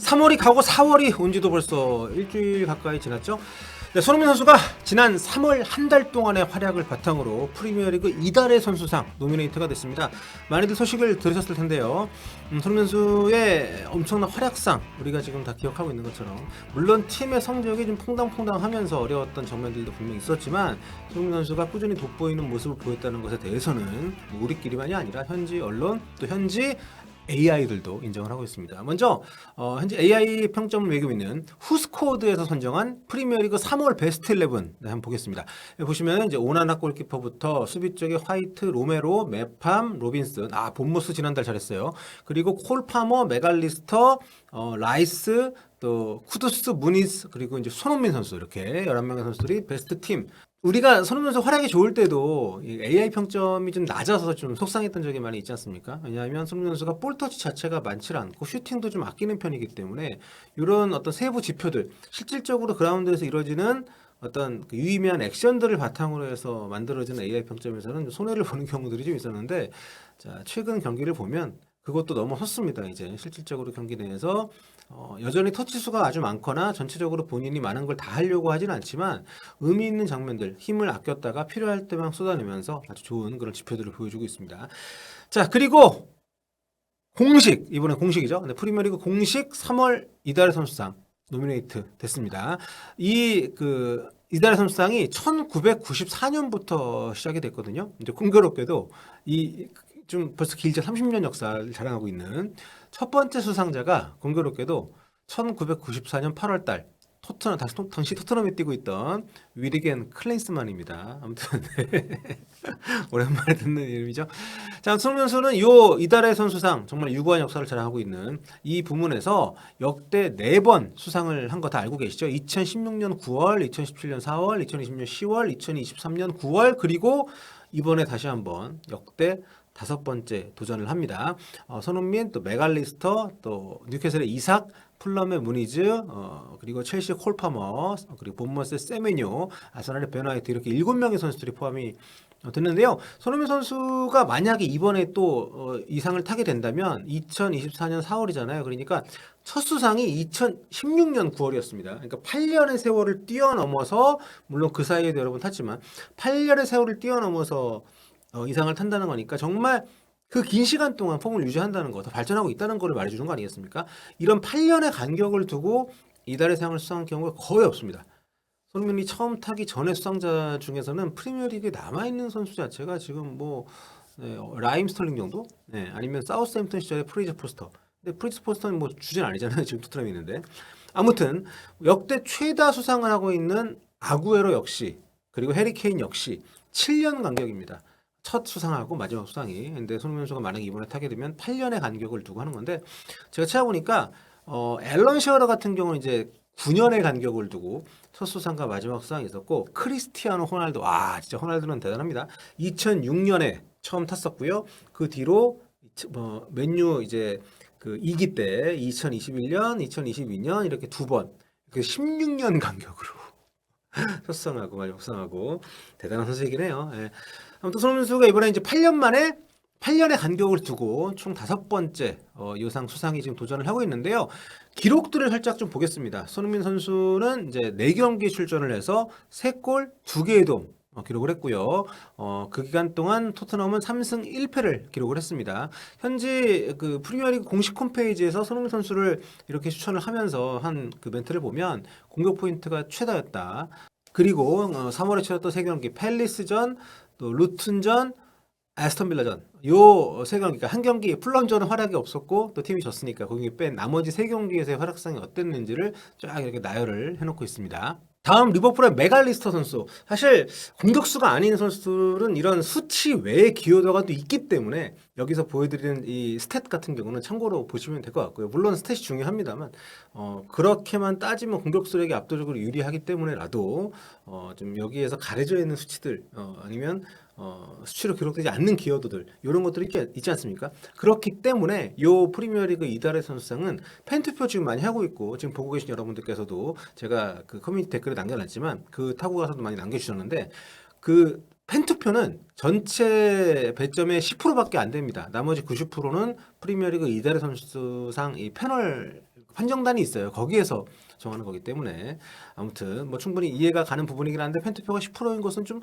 3월이 가고 4월이 온 지도 벌써 일주일 가까이 지났죠. 네, 손흥민 선수가 지난 3월 한 달 동안의 활약을 바탕으로 프리미어리그 이달의 선수상 노미네이트가 됐습니다. 많이들 소식을 들으셨을 텐데요. 음, 손흥민 선수의 엄청난 활약상 우리가 지금 다 기억하고 있는 것처럼 물론 팀의 성적이 좀 퐁당퐁당하면서 어려웠던 장면들도 분명히 있었지만 손흥민 선수가 꾸준히 돋보이는 모습을 보였다는 것에 대해서는 뭐 우리끼리만이 아니라 현지 언론 또 현지 AI들도 인정을 하고 있습니다. 먼저 어, 현재 AI 매기고 있는 후스코드에서 선정한 프리미어리그 3월 베스트 11 네, 한번 보겠습니다. 여기 보시면 이제 오나나 골키퍼부터 수비 쪽에 화이트, 로메로, 메팜, 로빈슨, 아 본모스 지난달 잘했어요. 그리고 콜파머, 메갈리스터, 어, 라이스, 또 쿠두스, 무니스 그리고 이제 손흥민 선수 이렇게 11명의 선수들이 베스트 팀 우리가 손흥민 선수 활약이 좋을 때도 이 AI 평점이 좀 낮아서 좀 속상했던 적이 많이 있지 않습니까? 왜냐하면 손흥민 선수가 볼 터치 자체가 많지 않고 슈팅도 좀 아끼는 편이기 때문에 이런 어떤 세부 지표들 실질적으로 그라운드에서 이루어지는 어떤 그 유의미한 액션들을 바탕으로 해서 만들어지는 AI 평점에서는 좀 손해를 보는 경우들이 좀 있었는데 자 최근 경기를 보면 그것도 넘어섰습니다. 이제 실질적으로 경기 내에서 어, 여전히 터치 수가 아주 많거나 전체적으로 본인이 많은 걸 다 하려고 하진 않지만 의미 있는 장면들, 힘을 아꼈다가 필요할 때만 쏟아내면서 아주 좋은 그런 지표들을 보여주고 있습니다. 자, 그리고 공식, 이번에 공식이죠. 네, 프리미어리그 공식 3월 이달의 선수상 노미네이트 됐습니다. 이 그 이달의 선수상이 1994년부터 시작이 됐거든요. 이제 공교롭게도 이 좀 벌써 길죠 30년 역사를 자랑하고 있는 첫 번째 수상자가 공교롭게도 1994년 8월 달 토트넘 다시 토- 당시 토트넘에 뛰고 있던 위리겐 클린스만입니다. 아무튼 네. 오랜만에 듣는 이름이죠. 자, 선수는 요 이달의 선수상 정말 유구한 역사를 자랑하고 있는 이 부문에서 역대 네 번 수상을 한 거 다 알고 계시죠? 2016년 9월, 2017년 4월, 2020년 10월, 2023년 9월 그리고 이번에 다시 한번 역대 다섯 번째 도전을 합니다. 어, 손흥민, 또 메갈리스터, 또 뉴캐슬의 이삭, 풀럼의 무니즈, 어, 그리고 첼시 콜파머, 그리고 본머스의 세메뇨, 아스날의 베나이트 이렇게 일곱 명의 선수들이 포함이 어, 됐는데요. 손흥민 선수가 만약에 이번에 또 어, 이상을 타게 된다면 2024년 4월이잖아요. 그러니까 첫 수상이 2016년 9월이었습니다. 그러니까 8년의 세월을 뛰어넘어서 물론 그 사이에도 여러분 탔지만 8년의 세월을 뛰어넘어서 어, 이상을 탄다는 거니까 정말 그 긴 시간 동안 폼을 유지한다는 거, 더 발전하고 있다는 거를 말해주는 거 아니겠습니까? 이런 8년의 간격을 두고 이달의 상을 수상한 경우가 거의 없습니다. 손흥민이 처음 타기 전에 수상자 중에서는 프리미어리그에 남아있는 선수 자체가 지금 뭐 네, 어, 라임 스털링 정도? 네, 아니면 사우스햄튼 시절의 프리즈 포스터. 근데 프리즈 포스터는 뭐 주제는 아니잖아요. 지금 토트넘이 있는데. 아무튼 역대 최다 수상을 하고 있는 아구에로 역시 그리고 해리케인 역시 7년 간격입니다. 첫 수상하고 마지막 수상이. 근데 손흥민 선수가 만약에 이번에 타게 되면 8년의 간격을 두고 하는 건데 제가 찾아보니까 어, 앨런 셔러 같은 경우는 이제 9년의 간격을 두고 첫 수상과 마지막 수상이 있었고 크리스티아노 호날두 와 진짜 호날두는 대단합니다. 2006년에 처음 탔었고요. 그 뒤로 뭐 맨유 이제 그 2기 때 2021년, 2022년 이렇게 두 번, 그 16년 간격으로 첫 수상하고 마지막 수상하고 대단한 선수이긴 해요. 예. 아무튼 손흥민 선수가 이번에 이제 8년 만에 8년의 간격을 두고 총 다섯 번째 어, 요상 수상이 지금 도전을 하고 있는데요. 기록들을 살짝 좀 보겠습니다. 손흥민 선수는 이제 4경기 출전을 해서 3골 2개의 도움 어, 기록을 했고요. 어, 그 기간 동안 토트넘은 3승 1패를 기록을 했습니다. 현재 그 프리미어리그 공식 홈페이지에서 손흥민 선수를 이렇게 추천을 하면서 한 그 멘트를 보면 공격 포인트가 최다였다. 그리고 어, 3월에 치렀던 세 경기 팰리스전, 또 루튼전, 아스톤 빌라전 요 세 경기, 그러니까 한 경기 풀럼전은 활약이 없었고 또 팀이 졌으니까 거기 뺀 나머지 세 경기에서의 활약상이 어땠는지를 쫙 이렇게 나열을 해놓고 있습니다. 다음 리버풀의 메갈리스터 선수. 사실 공격수가 아닌 선수들은 이런 수치 외의 기여도가 또 있기 때문에 여기서 보여드리는 이 스탯 같은 경우는 참고로 보시면 될 것 같고요. 물론 스탯이 중요합니다만 어, 그렇게만 따지면 공격수에게 압도적으로 유리하기 때문에라도 어, 좀 여기에서 가려져 있는 수치들 어, 아니면 어, 수치로 기록되지 않는 기여도들 이런 것들이 있지, 있지 않습니까? 그렇기 때문에 요 프리미어리그 이달의 선수상은 팬 투표 지금 많이 하고 있고 지금 보고 계신 여러분들께서도 제가 그 커뮤니티 댓글에 남겨놨지만 그 타고 가서도 많이 남겨주셨는데 그 팬투표는 전체 배점의 10%밖에 안 됩니다. 나머지 90%는 프리미어리그 이달의 선수상 이 패널 판정단이 있어요. 거기에서 정하는 거기 때문에 아무튼 뭐 충분히 이해가 가는 부분이긴 한데 팬투표가 10%인 것은 좀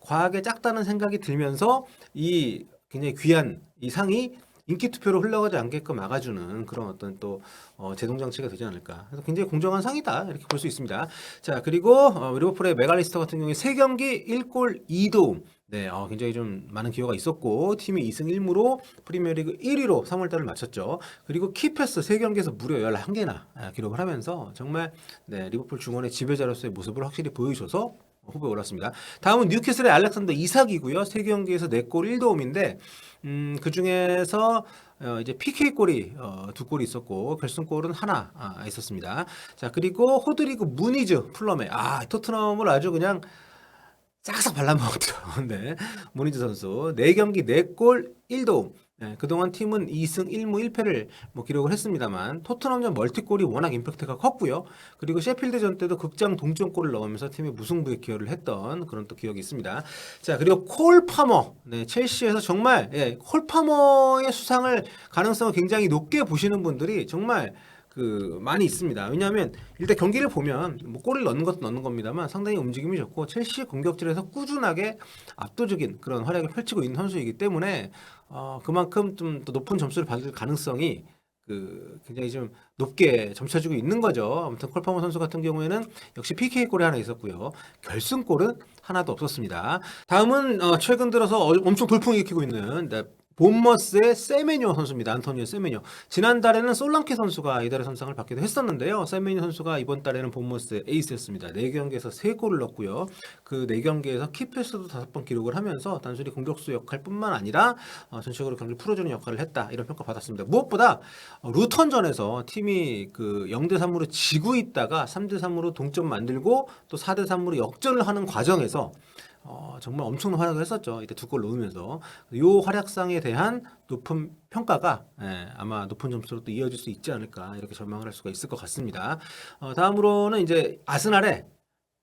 과하게 작다는 생각이 들면서 이 굉장히 귀한 이 상이 인기 투표로 흘러가지 않게끔 막아주는 그런 어떤 또 어, 제동 장치가 되지 않을까. 그래서 굉장히 공정한 상이다 이렇게 볼 수 있습니다. 자 그리고 어, 리버풀의 메갈리스터 같은 경우에 세 경기 1골 2도움. 네, 어, 굉장히 좀 많은 기여가 있었고 팀이 2승 1무로 프리미어리그 1위로 3월달을 마쳤죠. 그리고 키패스 세 경기에서 무려 11개나 아, 기록을 하면서 정말 네, 리버풀 중원의 지배자로서의 모습을 확실히 보여줘서 후보에 올랐습니다. 다음은 뉴캐슬의 알렉산더 이삭이고요. 세 경기에서 4골 1도움인데 음, 그 중에서 어, 이제 PK 골이 어, 두 골이 있었고 결승골은 하나 아, 있었습니다. 자 그리고 호드리그 무니즈 플럼에 아 토트넘을 아주 그냥 싹싹 발라먹었죠. 네. 모니즈 선수 4경기 4골 1도움. 네, 그동안 팀은 2승 1무 1패를 뭐 기록을 했습니다만 토트넘전 멀티골이 워낙 임팩트가 컸고요. 그리고 셰필드전 때도 극장 동점골을 넣으면서 팀의 무승부에 기여를 했던 그런 또 기억이 있습니다. 자 그리고 콜 파머 네, 첼시에서 정말 예, 콜 파머의 수상을 가능성을 굉장히 높게 보시는 분들이 정말 그 많이 있습니다. 왜냐하면 일단 경기를 보면 뭐 골을 넣는 것도 넣는 겁니다만 상당히 움직임이 좋고 첼시 공격진에서 꾸준하게 압도적인 그런 활약을 펼치고 있는 선수이기 때문에 어, 그만큼 좀 더 높은 점수를 받을 가능성이 그 굉장히 좀 높게 점쳐지고 있는 거죠. 아무튼 콜파머 선수 같은 경우에는 역시 PK 골이 하나 있었고요. 결승골은 하나도 없었습니다. 다음은 어, 최근 들어서 어- 엄청 돌풍을 일으키고 있는 네, 본머스의 세메뇨 선수입니다. 안토니오 세메뇨. 지난달에는 솔랑케 선수가 이달의 선상을 받기도 했었는데요. 세메뇨 선수가 이번 달에는 본머스의 에이스였습니다. 4경기에서 3골을 넣었고요. 그 4경기에서 키패스도 5번 기록을 하면서 단순히 공격수 역할뿐만 아니라 어, 전체적으로 경기를 풀어주는 역할을 했다. 이런 평가 받았습니다. 무엇보다 어, 루턴전에서 팀이 그 0대 3으로 지고 있다가 3대 3으로 동점 만들고 또 4대 3으로 역전을 하는 과정에서 어, 정말 엄청난 활약을 했었죠. 이때 두 골 넣으면서 이 활약상에 대한 높은 평가가 예, 아마 높은 점수로 또 이어질 수 있지 않을까 이렇게 전망을 할 수가 있을 것 같습니다. 어, 다음으로는 이제 아스날의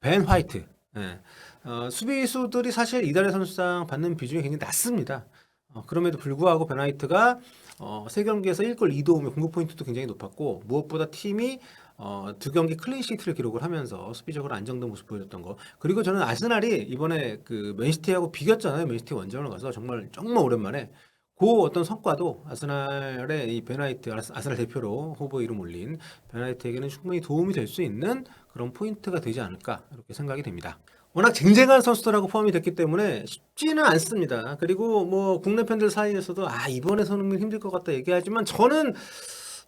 벤 화이트. 예. 어, 수비수들이 사실 이달의 선수상 받는 비중이 굉장히 낮습니다. 어, 그럼에도 불구하고 벤 화이트가 어, 세 경기에서 1골 2도움의 공격 포인트도 굉장히 높았고 무엇보다 팀이 어, 두 경기 클린시트를 기록을 하면서 수비적으로 안정된 모습 보여줬던 거. 그리고 저는 아스날이 이번에 그 맨시티하고 비겼잖아요. 맨시티 원정을 가서 정말 정말 오랜만에 그 어떤 성과도 아스날의 이 베나이트 아스날 대표로 후보 이름 올린 베나이트에게는 충분히 도움이 될 수 있는 그런 포인트가 되지 않을까 이렇게 생각이 됩니다. 워낙 쟁쟁한 선수들하고 포함이 됐기 때문에 쉽지는 않습니다. 그리고 뭐 국내 팬들 사이에서도 아 이번에 손흥민 힘들 것 같다 얘기하지만 저는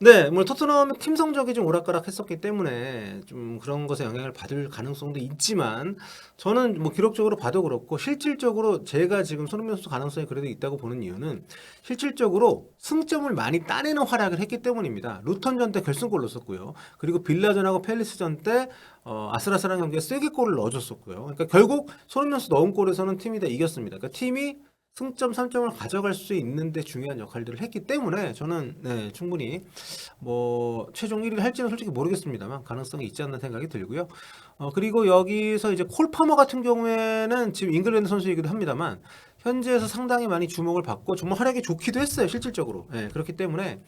네, 뭐 토트넘 팀 성적이 좀 오락가락했었기 때문에 좀 그런 것에 영향을 받을 가능성도 있지만 저는 뭐 기록적으로 봐도 그렇고 실질적으로 제가 지금 손흥민 선수 가능성이 그래도 있다고 보는 이유는 실질적으로 승점을 많이 따내는 활약을 했기 때문입니다. 루턴전 때 결승골 넣었었고요. 그리고 빌라전하고 펠리스전 때 어, 아슬아슬한 경기에 세게 골을 넣어줬었고요. 그러니까 결국 손흥민 선수 넣은 골에서는 팀이 다 이겼습니다. 그러니까 팀이 승점 3점을 가져갈 수 있는데 중요한 역할들을 했기 때문에 저는 네, 충분히 뭐 최종 1위를 할지는 솔직히 모르겠습니다만 가능성이 있지 않나 생각이 들고요. 어, 그리고 여기서 이제 콜파머 같은 경우에는 지금 잉글랜드 선수이기도 합니다만 현지에서 상당히 많이 주목을 받고 정말 활약이 좋기도 했어요 실질적으로. 네, 그렇기 때문에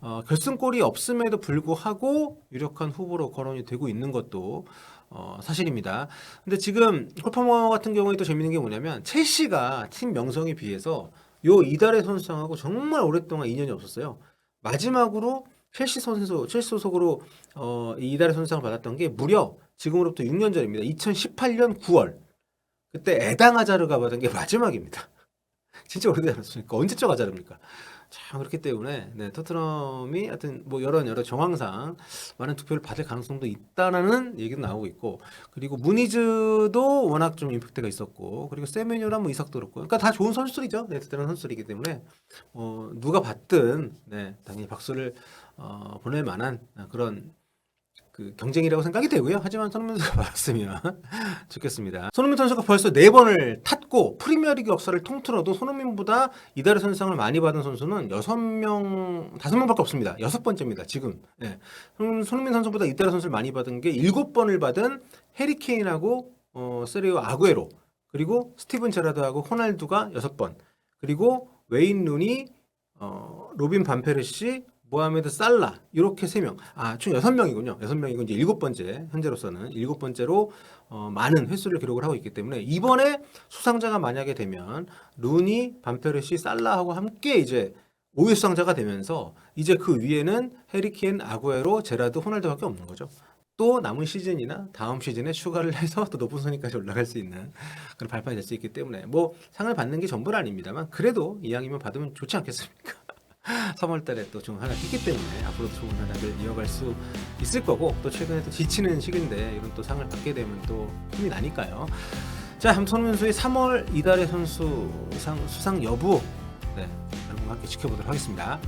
어, 결승골이 없음에도 불구하고 유력한 후보로 거론이 되고 있는 것도 어, 사실입니다. 근데 지금 콜파머 같은 경우에 또 재밌는 게 뭐냐면 첼시가 팀 명성에 비해서 요 이달의 선수상하고 정말 오랫동안 인연이 없었어요. 마지막으로 첼시 선수, 첼시 소속으로 어, 이 이달의 선수상을 받았던 게 무려 지금으로부터 6년 전입니다. 2018년 9월. 그때 에당 하자르가 받은 게 마지막입니다. 진짜 오래되지 않았습니까? 언제적 하자르입니까? 참 그렇기 때문에 네, 토트넘이 하여튼 뭐 여러 여러 정황상 많은 투표를 받을 가능성도 있다라는 얘기도 나오고 있고 그리고 무니즈도 워낙 좀 임팩트가 있었고 그리고 세메뉴랑 뭐 이삭도 그렇고 그러니까 다 좋은 선수들이죠. 네 대단한 선수들이기 때문에. 어, 누가 받든 네 당연히 박수를 어, 보낼 만한 그런 그 경쟁이라고 생각이 되고요. 하지만 손흥민 선수가 받았으면 좋겠습니다. 손흥민 선수가 벌써 네 번을 탔고 프리미어리그 역사를 통틀어도 손흥민보다 이달의 선상을 많이 받은 선수는 여섯 명, 다섯 명밖에 없습니다. 여섯 번째입니다. 지금. 예. 손흥민- 손흥민 선수보다 이달의 선수를 많이 받은 게 일곱 번을 받은 해리 케인하고 어, 세리오 아구에로 그리고 스티븐 제라드하고 호날두가 여섯 번 그리고 웨인 루니 어, 로빈 반페르시 모하메드 살라 이렇게 세 명. 아, 총 여섯 명이군요. 여섯 명이고 이제 일곱 번째 현재로서는 일곱 번째로 어, 많은 횟수를 기록을 하고 있기 때문에 이번에 수상자가 만약에 되면 루니, 반페르시, 살라하고 함께 이제 5위 수상자가 되면서 이제 그 위에는 해리케인, 아구에로, 제라드, 호날두밖에 없는 거죠. 또 남은 시즌이나 다음 시즌에 추가를 해서 또 높은 순위까지 올라갈 수 있는 그런 발판이 될 수 있기 때문에 뭐 상을 받는 게 전부는 아닙니다만 그래도 이왕이면 받으면 좋지 않겠습니까? 3월달에 또좀 하락했기 때문에 앞으로도 좋은 하락을 이어갈 수 있을 거고 또 최근에 또 지치는 시기인데 이런 또 상을 받게 되면 또 힘이 나니까요. 자, 함선 선수의 3월 이달의 선수 상 수상 여부 네, 여러분과 함께 지켜보도록 하겠습니다.